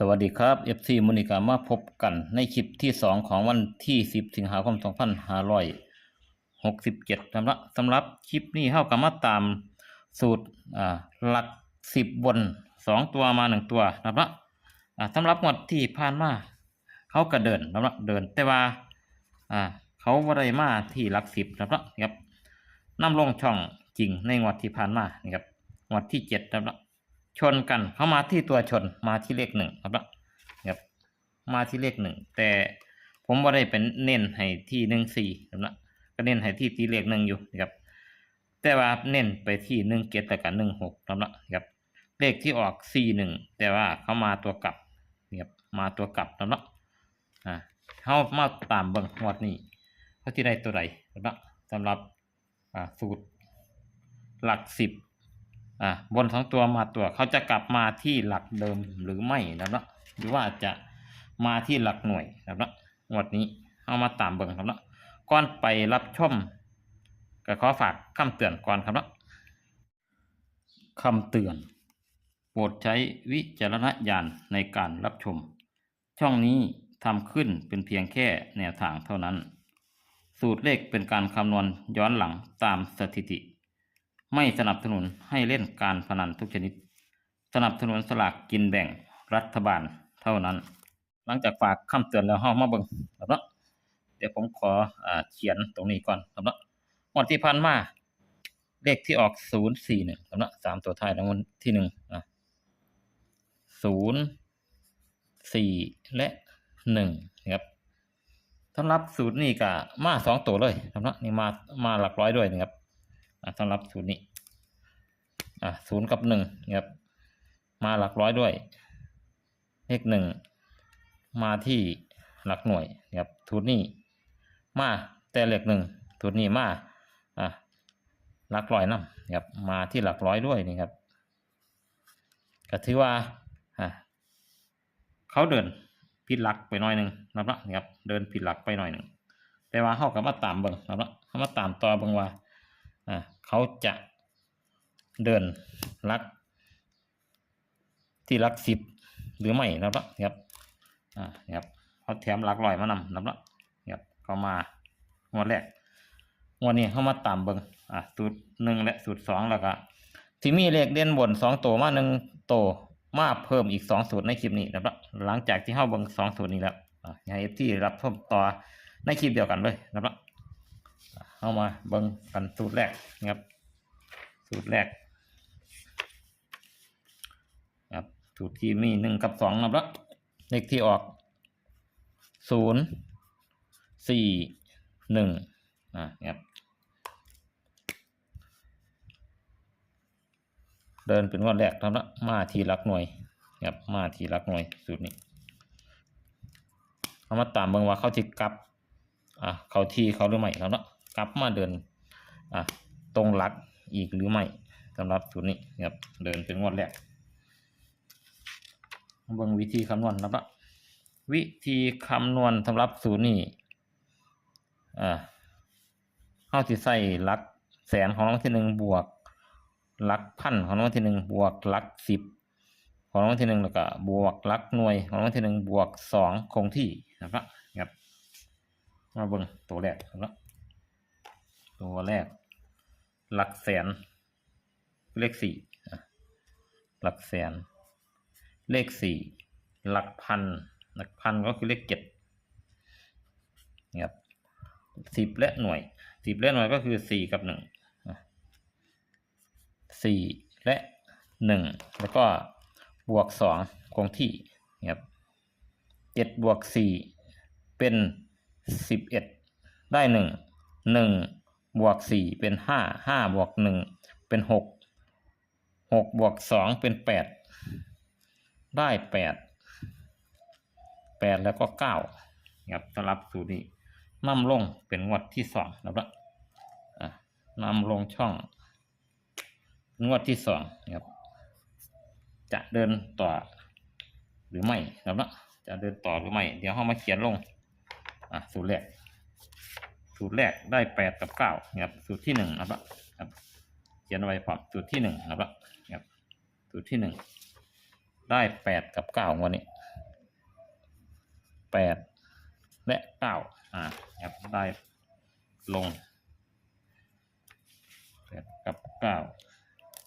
สวัสดีครับ FC มุนิกามาพบกันในคลิปที่ 2 ของวันที่ 10 สิงหาคม 2567สำหรับสำหรับคลิปนี้เข้ากับมาตามสูตรอ่าหลัก 10 บน 2 ตัวมา 1 ตัวนะครับอ่าสำหรับงวดที่ผ่านมาเขาก็เดินนะครับเดินแต่ว่าอ่าเขาบ่ได้มาที่หลัก 10นะครับครับนำลงช่องจริงในงวดที่ผ่านมานี่ครับงวดที่7นะครับ ชนกันเข้ามาที่ตัวชนมาที่เลขหนึ่งครับนะครับมาที่เลขหนึ่งแต่ผมว่าได้เป็นเน้นให้ที่หนึ่งสี่ครับนะก็เน้นให้ที่ที่เลขหนึ่งอยู่นะครับแต่ว่าเน้นไปที่หนึ่งเกตแต่กับหนึ่งหกครับนะครับเลขที่ออกสี่หนึ่งแต่ว่าเขามาตัวกลับนะครับมาตัวกลับครับนะอ่าเขามาตามเบิ่งงวดนี้เขาที่ได้ตัวใดครับนะสำหรับอ่าสูตรหลักสิบ อ่าบนสองตัวมาตัวเขาจะกลับมาที่หลักเดิมหรือไม่นะครับเนาะหรือว่าจะมาที่หลักหน่วยนะครับเนาะงวดนี้เอามาตามเบิ่งครับเนาะก่อนไปรับชมก็ขอฝากคำเตือนก่อนครับเนาะคำเตือน โปรดใช้วิจารณญาณในการรับชม ช่องนี้ทำขึ้นเป็นเพียงแค่แนวทางเท่านั้น สูตรเลขเป็นการคำนวณย้อนหลังตามสถิติ ไม่สนับสนุนให้เล่นการพนันทุกชนิด สนับสนุนสลากกินแบ่งรัฐบาลเท่านั้น หลังจากฝากคำเตือนแล้วห้องมาเบิงครับเนาะเดี๋ยวผมขออเขียนตรงนี้ก่อนครับเนาะงวดที่ผ่านมาเลขที่ออกศูนย์สี่หนึ่งครับเนาะสามตัวท้ายรางวัลที่หนึ่งอะศูนย์สี่และหนึ่งนะครับสำหรับสูตรนี้ก็มาสองตัวเลยครับเนาะนี่มามาหลักร้อยด้วยนะครับ สำหรับสูตรนี้อะศูนย์กับหนึ่งนะครับมาหลักร้อยด้วย เลขหนึ่งมาที่หลักหน่วยนะครับสูตรนี้มาแต่เลขหนึ่งสูตรนี้มาอะหลักร้อยนํนะครับมาที่หลักร้อยด้วยนี่ครับก็ถือว่าอะเขาเดินผิดหลักไปหน่อยหนึ่งนะครับเดินผิดหลักไปหน่อยหนึ่งแต่ว่าเขาก็มาตามเบิ่งนะครับเขามาตามต่อเบิ่งว่า อ่าเขาจะเดินลัก ที่ลักสิบหรือไม่นะครับครับอ่าครับเขาแถมลักลอยมานำนะครับครับเขามางวดแรกงวดนี้เขามาตามเบิงอ่าสูตรหนึ่งและสูตรสองแล้วก็ที่มีเลขเด่นบนสองตัวมาหนึ่งตัวมาเพิ่มอีกสองสูตรในคลิปนี้นะครับหลังจากที่เข้าเบิงสองสูตรนี้แล้วอ่าให้ที่รับชมต่อในคลิปเดียวกันเลยนะครับ เอามาเบิ่งกันสูตรแรกนะครับ สูตรแรกครับสูตรที่มีหนึ่งกับสองนะครับเลขที่ออกศูนย์สี่หนึ่งอ่าครับเดินเป็นวันแรกนะครับมาทีลักหน่วยครับมาทีลักหน่วยสูตรนี้เอามาตามเบิ่งว่าเข้าที่กลับอะเข้าที่เขาหรือไม่ครับเนาะ กลับมาเดินอะตรงหลักอีกหรือไม่สำหรับสูตรนี้ครับเดินเป็นงวดแรกเบิ่งวิธีคำนวณนะครับวิธีคำนวณสำหรับสูตรนี้อ่าเข้าที่ใส่หลักแสนของรางวัลที่หนึ่งบวกหลักพันของรางวัลที่หนึ่งบวกหลักสิบของรางวัลที่หนึ่งแล้วก็บวกหลักหน่วยของรางวัลที่หนึ่งบวกสองคงที่นะครับครับมาเบิ่งตัวแรกครับ ตัวแรก หลักแสน เลขสี่หลักแสน เลขสี่หลักพัน หลักพันก็คือเลขเจ็ดนะครับสิบและหน่วยสิบและหน่วยก็คือสี่กับหนึ่งสี่และหนึ่งแล้วก็บวกสองคงที่นะครับเจ็ดบวกสี่เป็นสิบเอ็ดได้หนึ่งหนึ่ง บวกสี่เป็นห้าห้าบวกหนึ่งเป็นหกหกบวกสองเป็นแปดได้แปดแปดแล้วก็เก้าครับสำหรับสูตรนี้นำลงเป็นงวดที่สองนะครับอะนำลงช่องงวดที่สองครับ จะเดินต่อหรือไม่นะครับจะเดินต่อหรือไม่ เดี๋ยวเรามาเขียนลง อะ สูตรแรก สูตรแรกได้แปดกับเก้าครับสูตรที่หนึ่งนะครับครับเขียนไว้พร้อมสูตรที่หนึ่งนะครับครับสูตรที่หนึ่งได้แปดกับเก้าวันนี้แปดและเก้าอ่าครับได้ลงแปดกับเก้า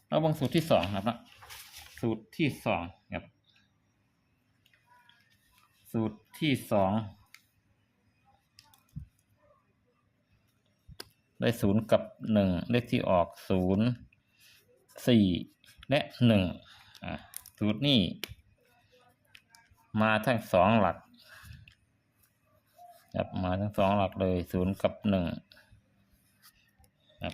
แล้ววงสูตรที่สองนะครับสูตรที่สองครับสูตรที่สอง ได้ศูนย์กับหนึ่งเลขที่ออกศูนย์สี่และหนึ่งอ่าสูตรนี้ มาทั้งสองหลักครับมาทั้งสองหลักเลยศูนย์กับหนึ่งครับ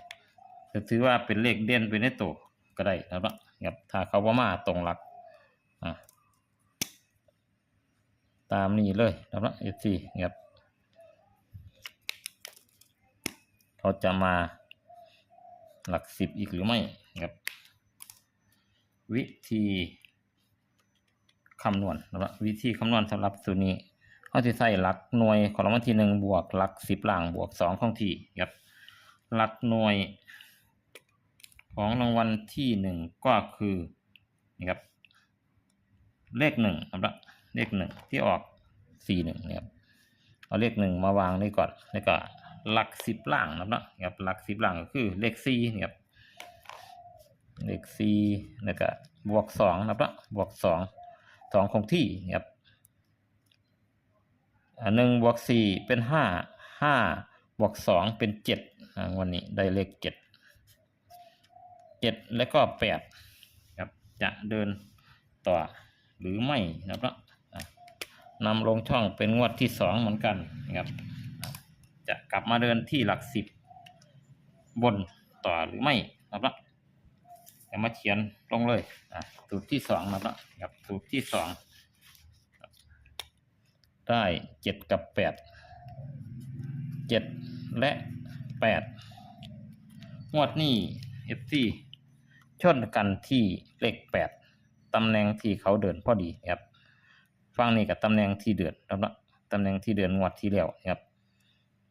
จะถือว่าเป็นเลขเด่นเป็นในตัวก็ได้นะครับถ้าเขาว่ามาตรงหลักอะตามนี้เลยนะครับเอฟซีครับ เขาจะมาหลักสิบอีกหรือไม่ครับ วิธีคำนวณนะครับวิธีคำนวณสำหรับสูตรนี้เขาจะใส่หลักหน่วยของรางวัลที่หนึ่งบวกหลักสิบหล่างบวกสองของที่ครับหลักหน่วย ของรางวัลที่หนึ่งก็คือนี่ครับเลขหนึ่งครับเลขหนึ่งที่ออกสี่หนึ่งนะครับเอาเลขหนึ่งมาวางนี่ก่อนแล้วก็ หลักสิบล่างนะครับครับหลักสิบล่างก็คือเลขสี่นะครับเลขสี่แล้วก็บวกสองนะครับบวกสองสองคงที่นะครับอ่าหนึ่งบวกสี่เป็นห้าห้าบวกสองเป็นเจ็ดวันนี้ได้เลขเจ็ดเจ็ดแล้วก็แปดครับจะเดินต่อหรือไม่นะครับนำลงช่องเป็นงวดที่สองเหมือนกันนะครับ จะกลับมาเดินที่หลักสิบบนต่อหรือไม่นะครับจะมาเขียนลงเลยอะสูตรที่สองนะครับครับสูตรที่สองได้เจ็ดกับแปดเจ็ดและแปดงวดนี้เอฟซีชนกันที่เลขแปดตำแหน่งที่เขาเดินพอดีครับฟังนี่กับตำแหน่งที่เดือนนะครับตำแหน่งที่เดือนงวดที่แล้วครับ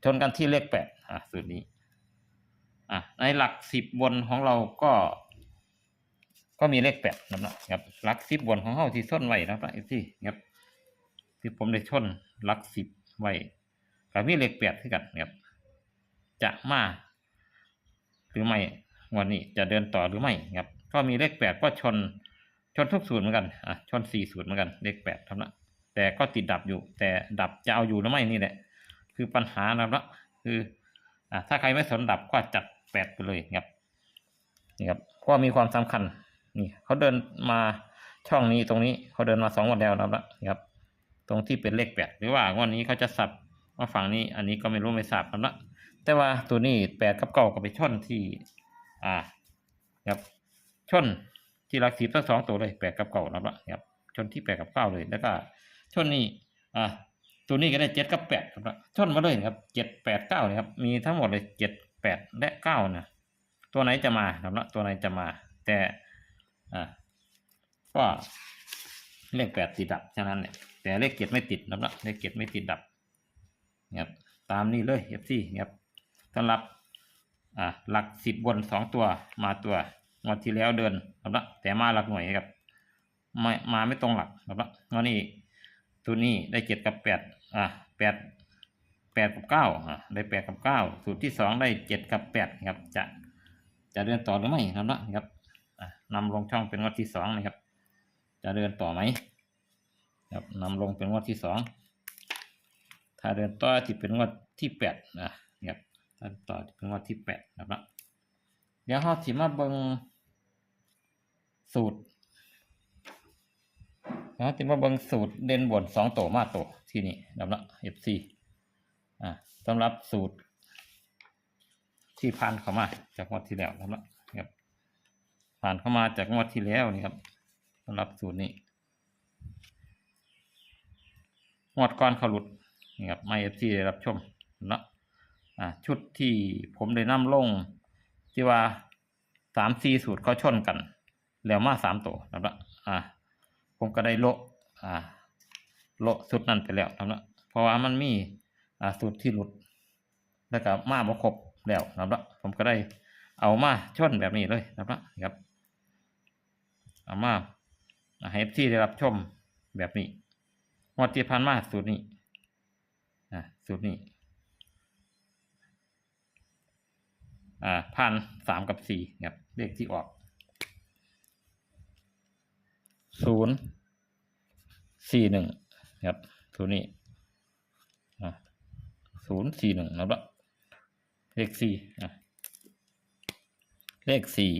ชนกันที่เลขแปดอะสูตรนี้อะในหลักสิบบนของเราก็ ก็มีเลขแปดนะครับหลักสิบบนของเฮาที่ส้นไว้นะครับเอฟซีครับที่ผมได้ชนหลักสิบไว้กับมีเลขแปดที่กันครับจะมาหรือไม่วันนี้จะเดินต่อหรือไม่ครับ ก็มีเลขแปดก็ชนชนทุกสูตรเหมือนกันอะชนสี่สูตรเหมือนกันเลขแปดครับนะแต่ก็ติดดับอยู่ แต่ดับจะเอาอยู่หรือไม่นี่แหละ คือปัญหานะครับคืออะถ้าใครไม่สนดับก็จัดแปดไปเลยครับนี่ครับเพราะมีความสำคัญนี่เขาเดินมาช่องนี้ตรงนี้เขาเดินมาสองวันแล้วนะครับครับ ตรงที่เป็นเลขแปดหรือว่างวันนี้เขาจะสับมาฝั่งนี้อันนี้ก็ไม่รู้ไม่ทราบครับนะ แต่ว่าตัวนี้แปดกับเก้าก็ไปชนที่ อ่าครับชนที่หลักสิบทั้งสองตัวเลยแปดกับเก้านะครับครับชนที่แปดกับเก้าเลยแล้วก็ชนนี้อ่า ตัวนี้ก็ได้เจ็ดกับแปดครับนะชนมาเลยครับเจ็ดแปดเก้าเลยครับ มีทั้งหมดเลยเจ็ดแปดและเก้านะตัวไหนจะมาครับนะตัวไหนจะมา แต่อ่าก็เลขแปดติดดับฉะนั้นเนี่ยแต่เลขเจ็ดไม่ติดนะครับเลขเจ็ดไม่ติดดับครับตามนี้เลยเอฟซีครับสำหรับอ่าหลักสิบบนสองตัวมาตัวงวันที่แล้วเดินครับละแต่มาหลักหน่วยครับไม่มาไม่ตรงหลักครับงวันนี้ ตัวนี้ได้เจ็ดกับแปดอ่าแปดแปดกับเก้าอ่าได้แปดกับเก้าสูตรที่สองได้เจ็ดกับแปดครับ จะจะเดินต่อหรือไม่นะครับนำลงช่องเป็นงวดที่สองนะครับ จะเดินต่อไหมครับนำลงเป็นงวดที่สองถ้าเดินต่อที่เป็นงวดที่แปดนะครับถ้าต่อที่เป็นงวดที่แปดนะครับเดี๋ยวเราถิมาเบิงสูตร เราถิมาเบิงสูตรเด่นบนสองตัวมาตัวที่นี่นะครับ FC อ่าสำหรับสูตร ที่พันเข้ามา จากงวดที่แล้วนะครับผ่านเข้ามาจากงวดที่แล้วนี่ครับสำหรับสูตรนี้งวดก่อนเขาหลุดนี่ครับไม่เอฟซีได้รับชมเนะอ่าชุดที่ผมได้นำลงที่ว่าสามสี่สูตรเขาชนกัน แล้วมาสามตัวนะครับอ่า ผมก็ได้โละอ่าโละสุดนั้นไปแล้วนะครับเพราะว่ามันมีอ่าสูตรที่หลุด แล้วก็มาบ่ครบแล้วนะครับผมก็ได้เอามาชนแบบนี้เลยนะครับครับเอามาให้ที่ได้รับชมแบบนี้งวดที่ผ่านมาสูตรนี้อ่าสูตรนี้อ่าพันสามกับสี่ครับเลขที่ออก ศูนย์สี่หนึ่งครับสูตรนี้อ่าศูนย์สี่หนึ่งนะครับเลขสี่อะเลขสี่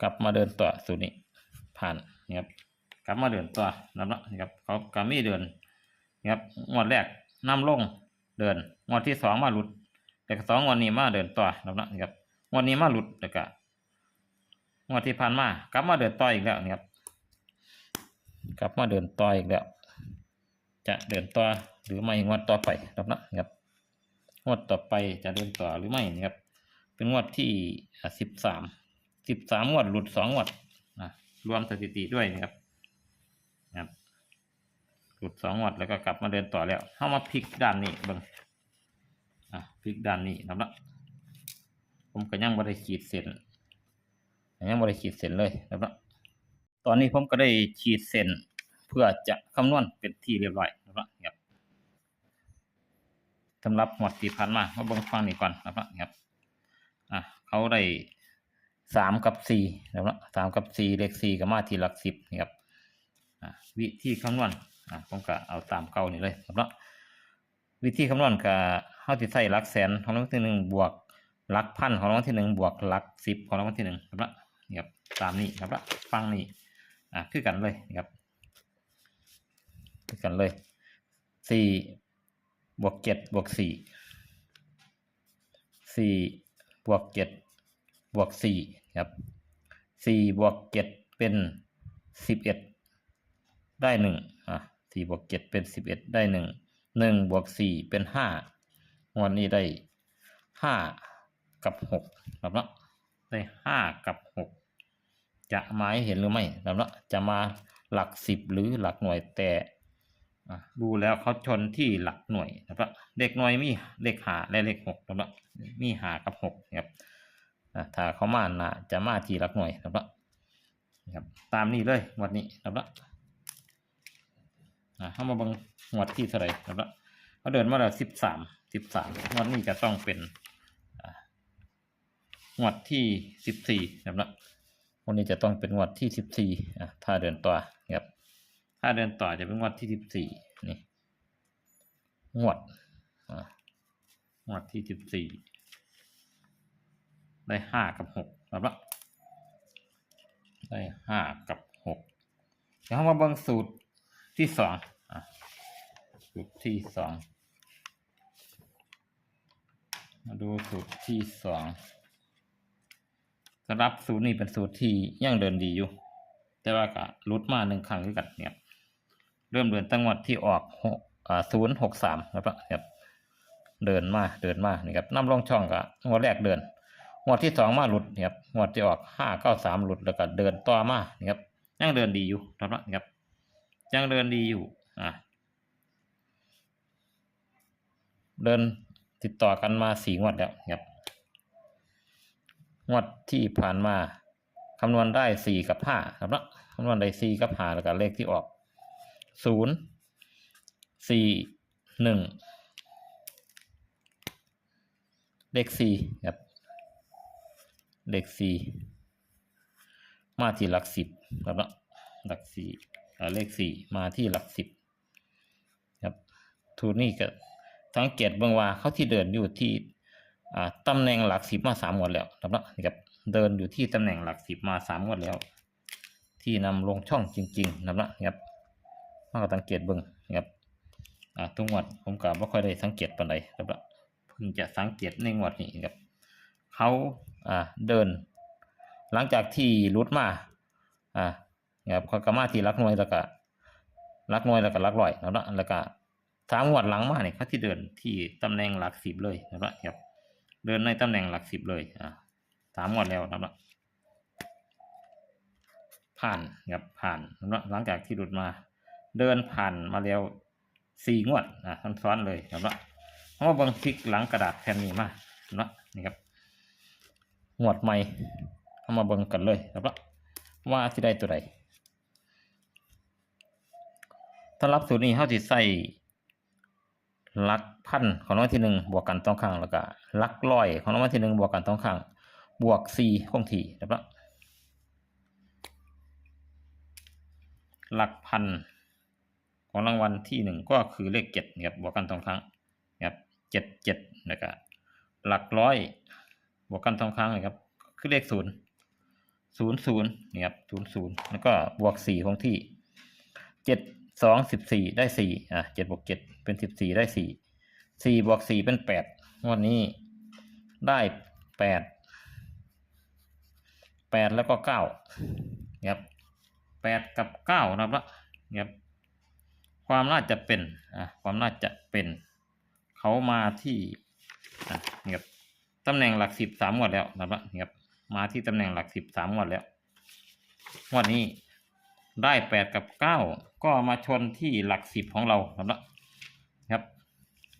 กลับมาเดินต่อสูตรนี้ผ่านนะครับกลับมาเดินต่อนะครับนะครับเขากามีเดินนะครับงวดแรกนำลงเดินงวดที่สองมาหลุดแต่สองงวันนี้มาเดินต่อนะครับนะครับงวันนี้มาหลุดแล้วก็ งวดที่ผ่านมากลับมาเดินต่ออีกแล้วนะครับกลับมาเดินต่ออีกแล้ว จะเดินต่อหรือไม่งวดต่อไปนะครับนะครับงวดต่อไปจะเดินต่อหรือไม่นะครับ เป็นงวดที่สิบสามสิบสามงวดหลุดสองงวดนะรวมสถิติด้วยนะครับนะครับหลุดสองงวดแล้วก็กลับมาเดินต่อแล้วเข้ามาพลิกด้านนี้เบิ่งอะพลิกด้านนี้นะครับผมก็ยังบริขีดเส้น ยังบริขีดเส้นเลยนะครับตอนนี้ผมก็ได้ขีดเส้นเพื่อจะคำนวณเป็นที่เรียบร้อยนะครับสำหรับหมวดที่ผ่านมามาเบิ่งฟังนี้ก่อนนะครับครับอะเขาได้สามกับสี่นะครับสามกับสี่เลขสี่ก็มาที่หลักสิบนะครับอะวิธีคำนวณอะผมก็เอาตามเก่านี่เลยนะครับวิธีคำนวณกับเฮาสิใส่หลักแสนของรางวัลที่หนึ่งบวกหลักพันของรางวัลที่หนึ่งบวกหลักสิบของรางวัลที่หนึ่งครับละครับ ตามนี้ครับละฟังนี่อะคือกันเลยครับคือกันเลยสี่บวกเจ็ดบวกสี่สี่บวกเจ็ดบวกสี่ครับสี่บวกเจ็ดเป็นสิบเอ็ดได้หนึ่งอะสี่บวกเจ็ดเป็นสิบเอ็ดได้หนึ่งหนึ่งบวกสี่เป็นห้างวดนี้ได้ห้ากับหกครับเนาะได้ห้ากับหก จะมาให้เห็นหรือไม่ครับเนาะจะมาหลักสิบหรือหลักหน่วยแต่ดูแล้วเขาชนที่หลักหน่วยนะครับเลขหน่วยมีเลขหาและเลขหกครับเนาะมีหากับหกครับถ้าเขามานะจะมาที่หลักหน่วยครับเนาะครับตามนี้เลยงวันนี้ครับเนาะเข้ามาบังงวดที่เท่าไหร่ครับละเขาเดินมาแล้วสิบสามสิบสามงวดนี้จะต้องเป็นอ่างวดที่สิบสี่ครับละ วันนี้จะต้องเป็นงวดที่สิบสี่อะถ้าเดินต่อครับถ้าเดินต่อจะเป็นงวดที่สิบสี่นี่งวดอ่างวดที่สิบสี่ได้ห้ากับหกครับละได้ห้ากับหกเดี๋ยวมาเบิ่งสูตรที่สองอะสูตรที่สองมาดูสูตรที่สอง สำหรับสูตรนี้เป็นสูตรที่ยังเดินดีอยู่ แต่ว่าก็ลุดมาหนึ่งครั้งด้วยกันเนี่ยเริ่มเดินตั้งวัดที่ออกหกศูนย์หกสามครับครับเดินมาเดินมานี่ครับน้ำลงช่องกับงวดแรกเดินงวดที่สองมาหลุดนี่ครับงวดที่ออกห้าเก้าสามหลุดแล้วก็เดินต่อมานี่ครับยังเดินดีอยู่ครับครับยังเดินดีอยู่อะเดินติดต่อกันมาสี่งวดแล้วครับ งวดที่ผ่านมาคำนวณได้สี่กับห้าครับนะคำนวณได้สี่กับห้าแล้วก็เลขที่ออกศูนย์สี่หนึ่งเลขสี่ครับเลขสี่มาที่หลักสิบครับนะหลักสี่เลขสี่มาที่หลักสิบครับทูนี่ก็สังเกตบื้องว่าเขาที่เดินอยู่ที่ ตำแหน่งหลักสิบมาสามงวดแล้วครับนะครับเดินอยู่ที่ตำแหน่งหลักสิบมาสามงวดแล้ว ที่นำลงช่องจริง ๆนะครับเนาะครับมาก็สังเกตเบื้งนะครับทุกงวดผมก็ไม่ค่อยได้สังเกตปานใดครับเพิ่งจะสังเกตในงวดนี้ครับเขาเดิน หลังจากที่รุดมาอ่านะครับเขาก็มาที่รักหน่วยแล้วก็รักหน่วยแล้วก็รักร้อยแล้วนะแล้วก็สามงวดหลังมาเนี่ยเขาที่เดินที่ตำแหน่งหลักสิบเลยนะครับ เดินในตำแหน่งหลักสิบเลยอ่าสามงวดแล้วนะครับผ่านครับผ่านนะหลังจากที่หลุดมา เดินผ่านมาแล้วสี่งวดอ่าซ้อนๆเลยนะครับเพราะว่าบิ่งคลิกหลังกระดาษแผ่นนี้มานะนี่ครับงวดใหม่เอามาเบิ่งกันเลยนะครับว่าสิได้ตัวใดสำหรับสูตรนี้เขาจะใส่ ลักพันของรางวัลที่หนึ่งบวกกันสองครั้งแล้วก็หลักร้อยของรางวัลที่หนึ่งบวกกันสองครั้งบวกสี่คงที่นะครับหลักพันของรางวัลที่หนึ่งก็คือเลขเจ็ดนะครับบวกกันสองครั้งนะครับเจ็ดเจ็ดแล้วก็หลักร้อยบวกกันสองครั้งนะครับคือเลขศูนย์ศูนย์ศูนย์นะครับศูนย์ศูนย์แล้วก็บวกสี่คงที่เจ็ด สองสิบสี่ได้สี่อะเจ็ดบวกเจ็ดเป็นสิบสี่ได้สี่สี่บวกสี่เป็นแปดวันนี้ได้แปดแปดแล้วก็เก้าครับแปดกับเก้านะครับละนะครับความน่าจะเป็นอะความน่าจะเป็นเขามาที่อะครับตำแหน่งหลักสิบสามงวดแล้วนะครับครับมาที่ตำแหน่งหลักสิบสามงวดแล้วงวดนี้ ได้แปดกับเก้าก็มาชนที่หลักสิบของเราครับนะครับ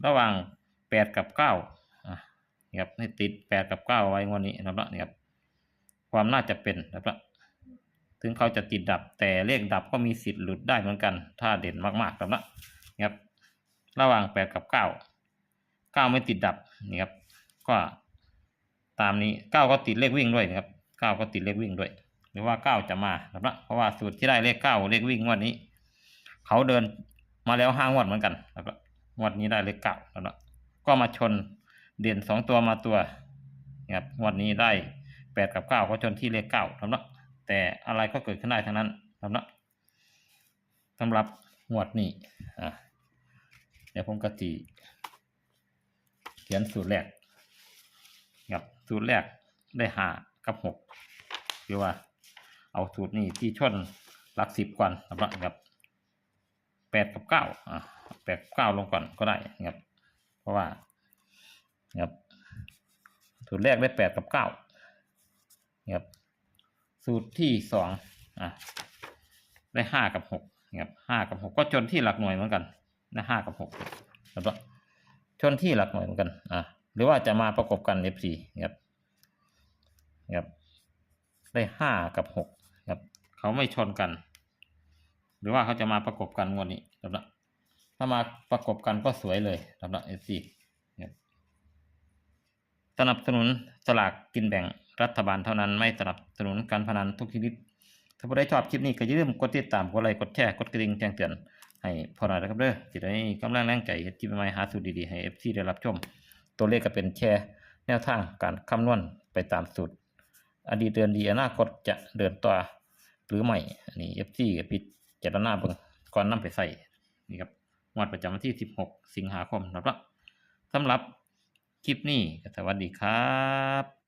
ระหว่างแปดกับเก้าอะครับให้ติดแปดกับเก้าไว้งวันนี้นะครับนี่ครับ ความน่าจะเป็นนะครับถึงเขาจะติดดับแต่เลขดับก็มีสิทธิ์หลุดได้เหมือนกัน ถ้าเด่นมากๆครับนะครับ ระหว่างแปดกับเก้าเก้าไม่ติดดับนี่ครับ ก็ตามนี้เก้าก็ติดเลขวิ่งด้วยนะครับเก้าก็ติดเลขวิ่งด้วย หรือว่าเก้าจะมาครับนะเพราะว่าสูตรที่ได้เลขเก้าเลขวิ่งงวดนี้ เขาเดินมาแล้วห้างวดเหมือนกันครับนะงวดนี้ได้เลขเก้าครับนะก็มาชนเด่นสองตัวมาตัวนะครับงวดนี้ได้แปดกับเก้าก็ชนที่เลขเก้าครับนะแต่อะไรก็เกิดขึ้นได้ทั้งนั้นครับนะสำหรับงวดนี้อะเดี๋ยวผมกติเขียนสูตรแรกครับสูตรแรกได้ห้ากับหกคือว่า เอาสูตรนี้ที่ชนหลักสิบก่อนนะครับแปดกับเก้าอะแปดกับเก้าลงก่อนก็ได้นะครับ เพราะว่านะครับสูตรแรกได้แปดกับเก้านะครับสูตรที่สองอะได้ห้ากับหกนะครับห้ากับหกก็ชนที่หลักหน่วยเหมือนกันได้ห้ากับหกแล้วก็ชนที่หลักหน่วยเหมือนกันอะหรือว่าจะมาประกบกัน F4 นะครับนะครับได้ห้ากับหก เขาไม่ชนกัน หรือว่าเขาจะมาประกบกันงวดนี้ครับนะถ้ามาประกบกันก็สวยเลยครับนะเอซีสนับสนุนสลากกินแบ่งรัฐบาลเท่านั้นไม่สนับสนุนการพนันทุกชนิดถ้าผู้ใดชอบคลิปนี้ก็อย่าลืมกดติดตามกดไลค์กดแชร์กดกระดิ่งแจ้งเตือนให้พอหน่อยนะครับเด้อจะได้กำลังแรงใจเฮ็ดคลิปใหม่หาสูตรดีๆให้เอฟซีได้รับชม ตัวเลขก็เป็นแชร์ แนวทางการคำนวณไปตามสูตร อดีตเดินดีอนาคตจะเดินต่อ หรือไม่อันนี้เอฟซีกับพิจารณาเบิ่งก่อนนำไปใส่นี่ครับงวดประจำวันที่ 16 สิงหาคมนะครับสำหรับคลิปนี้สวัสดีครับ